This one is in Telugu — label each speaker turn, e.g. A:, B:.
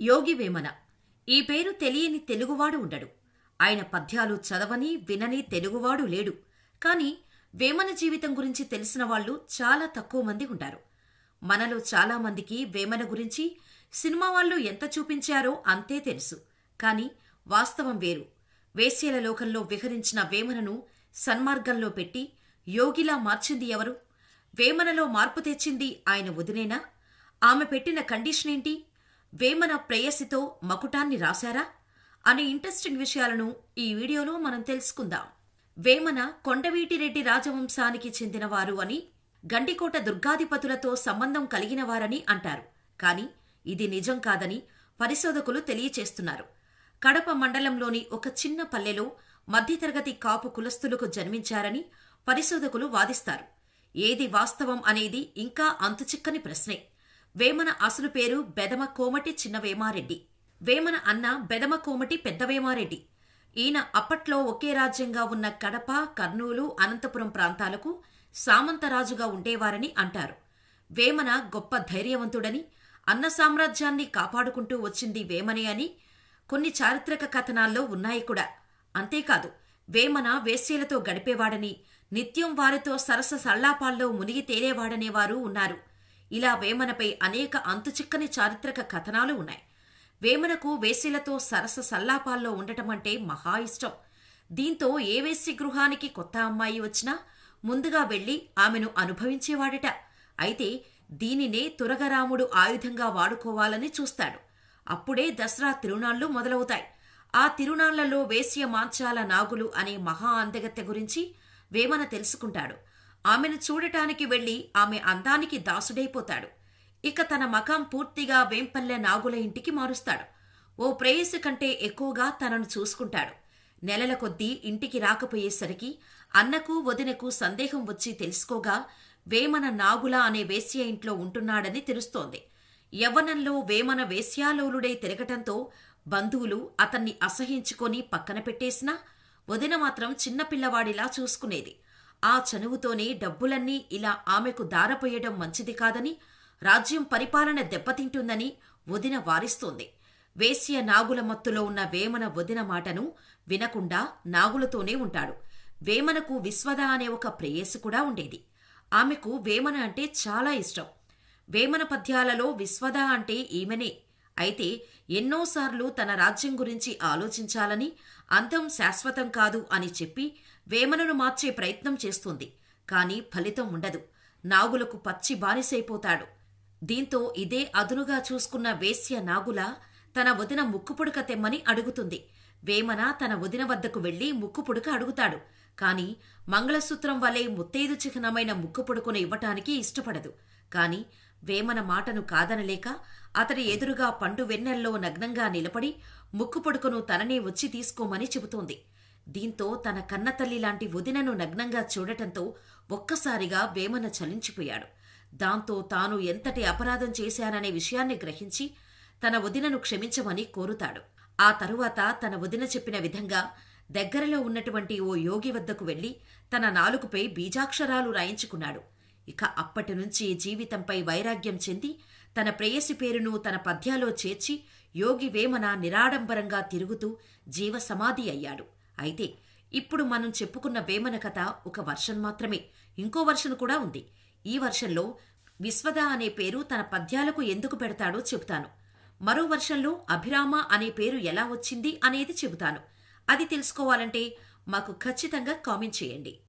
A: యోగి వేమన. ఈ పేరు తెలియని తెలుగువాడు ఉండడు. ఆయన పద్యాలు చదవని వినని తెలుగువాడు లేడు. కాని వేమన జీవితం గురించి తెలిసిన వాళ్ళు చాలా తక్కువ మంది ఉంటారు. మనలో చాలామందికి వేమన గురించి సినిమా వాళ్ళు ఎంత చూపించారో అంతే తెలుసు. కాని వాస్తవం వేరు. వేశ్యల లోకంలో విహరించిన వేమనను సన్మార్గంలో పెట్టి యోగిలా మార్చింది ఎవరు? వేమనలో మార్పు తెచ్చింది ఆయన వదినేనా? ఆమె పెట్టిన కండిషన్ ఏంటి? వేమన ప్రేయసితో మకుటాన్ని రాశారా? అనే ఇంట్రెస్టింగ్ విషయాలను ఈ వీడియోలో మనం తెలుసుకుందాం. వేమన కొండవీటిరెడ్డి రాజవంశానికి చెందినవారు అని గండికోట దుర్గాధిపతులతో సంబంధం కలిగినవారని అంటారు. కాని ఇది నిజం కాదని పరిశోధకులు తెలియచేస్తున్నారు. కడప మండలంలోని ఒక చిన్న పల్లెలో మధ్యతరగతి కాపు కులస్తులకు జన్మించారని పరిశోధకులు వాదిస్తారు. ఏది వాస్తవం అనేది ఇంకా అంతుచిక్కని ప్రశ్నే. వేమన అసలు పేరు బెదమ కోమటి చిన్న వేమారెడ్డి. వేమన అన్న బెదమ కోమటి పెద్ద వేమారెడ్డి. ఈయన అప్పట్లో ఒకే రాజ్యంగా ఉన్న కడప కర్నూలు అనంతపురం ప్రాంతాలకు సామంతరాజుగా ఉండేవారని అంటారు. వేమన గొప్ప ధైర్యవంతుడని అన్న సామ్రాజ్యాన్ని కాపాడుకుంటూ వచ్చింది వేమనే అని కొన్ని చారిత్రక కథనాల్లో ఉన్నాయి కూడా. అంతేకాదు వేమన వేశ్యలతో గడిపేవాడని నిత్యం వారితో సరస సల్లాపాల్లో మునిగి తేలేవాడనేవారు ఉన్నారు. ఇలా వేమనపై అనేక అంతుచిక్కని చారిత్రక కథనాలు ఉన్నాయి. వేమనకు వేశ్యలతో సరస సల్లాపాల్లో ఉండటమంటే మహా ఇష్టం. దీంతో ఏ వేసి గృహానికి కొత్త అమ్మాయి వచ్చినా ముందుగా వెళ్ళి ఆమెను అనుభవించేవాడట. అయితే దీనినే తురగరాముడు ఆయుధంగా వాడుకోవాలని చూస్తాడు. అప్పుడే దసరా తిరునాళ్ళు మొదలవుతాయి. ఆ తిరునాళ్ళలో వేశ్య మాంచాల నాగులు అనే మహా అందగత్తె గురించి వేమన తెలుసుకుంటాడు. ఆమెను చూడటానికి వెళ్ళి ఆమె అందానికి దాసుడైపోతాడు. ఇక తన మకాం పూర్తిగా వేంపల్లె నాగుల ఇంటికి మారుస్తాడు. ఓ ప్రేయసి కంటే ఎక్కువగా తనను చూసుకుంటాడు. నెలల కొద్దీ ఇంటికి రాకపోయేసరికి అన్నకు వదినకు సందేహం వచ్చి తెలుసుకోగా వేమన నాగుల అనే వేశ్య ఇంట్లో ఉంటున్నాడని తెలుస్తోంది. యవ్వనంలో వేమన వేశ్యాలోలుడై తిరగటంతో బంధువులు అతన్ని అసహించుకొని పక్కన పెట్టేసినా వదిన మాత్రం చిన్నపిల్లవాడిలా చూసుకునేది. ఆ చనువుతోనే డబ్బులన్నీ ఇలా ఆమెకు దారపోయడం మంచిది కాదని రాజ్యం పరిపాలన దెబ్బతింటుందని వదిన వారిస్తోంది. వేశ్య నాగుల మత్తులో ఉన్న వేమన వదిన మాటను వినకుండా నాగులతోనే ఉంటాడు. వేమనకు విశ్వద అనే ఒక ప్రేయసి కూడా ఉండేది. ఆమెకు వేమన అంటే చాలా ఇష్టం. వేమన పద్యాలలో విశ్వద అంటే ఈమెనే. అయితే ఎన్నోసార్లు తన రాజ్యం గురించి ఆలోచించాలని అంతం శాశ్వతం కాదు అని చెప్పి వేమనను మార్చే ప్రయత్నం చేస్తుంది. కాని ఫలితం ఉండదు. నాగులకు పచ్చి బానిసైపోతాడు. దీంతో ఇదే అదునుగా చూసుకున్న వేశ్య నాగుల తన వదిన ముక్కుపుడక తెమ్మని అడుగుతుంది. వేమన తన వదిన వద్దకు వెళ్ళి ముక్కుపుడక అడుగుతాడు. కాని మంగళసూత్రం వలె ముత్తైదు చిహ్నమైన ముక్కుపుడుకును ఇవ్వటానికి ఇష్టపడదు. కాని వేమన మాటను కాదనలేక అతడి ఎదురుగా పండు వెన్నెల్లో నగ్నంగా నిలబడి ముక్కుపుడుకును తననే వచ్చి తీసుకోమని చెబుతోంది. దీంతో తన కన్నతల్లి లాంటి వదినను నగ్నంగా చూడటంతో ఒక్కసారిగా వేమన చలించిపోయాడు. దాంతో తాను ఎంతటి అపరాధం చేశాననే విషయాన్ని గ్రహించి తన వదినను క్షమించమని కోరుతాడు. ఆ తరువాత తన వదిన చెప్పిన విధంగా దగ్గరలో ఉన్నటువంటి ఓ యోగి వద్దకు వెళ్ళి తన నాలుకపై బీజాక్షరాలు రాయించుకున్నాడు. ఇక అప్పటి నుంచి జీవితంపై వైరాగ్యం చెంది తన ప్రేయసి పేరును తన పద్యాలో చేర్చి యోగి వేమన నిరాడంబరంగా తిరుగుతూ జీవసమాధి అయ్యాడు. అయితే ఇప్పుడు మనం చెప్పుకున్న వేమన కథ ఒక వర్షన్ మాత్రమే. ఇంకో వర్షన్ కూడా ఉంది. ఈ వర్షంలో విశ్వద అనే పేరు తన పద్యాలకు ఎందుకు పెడతాడో చెబుతాను. మరో వర్షంలో అభిరామ అనే పేరు ఎలా వచ్చింది అనేది చెబుతాను. అది తెలుసుకోవాలంటే మాకు ఖచ్చితంగా కామెంట్ చేయండి.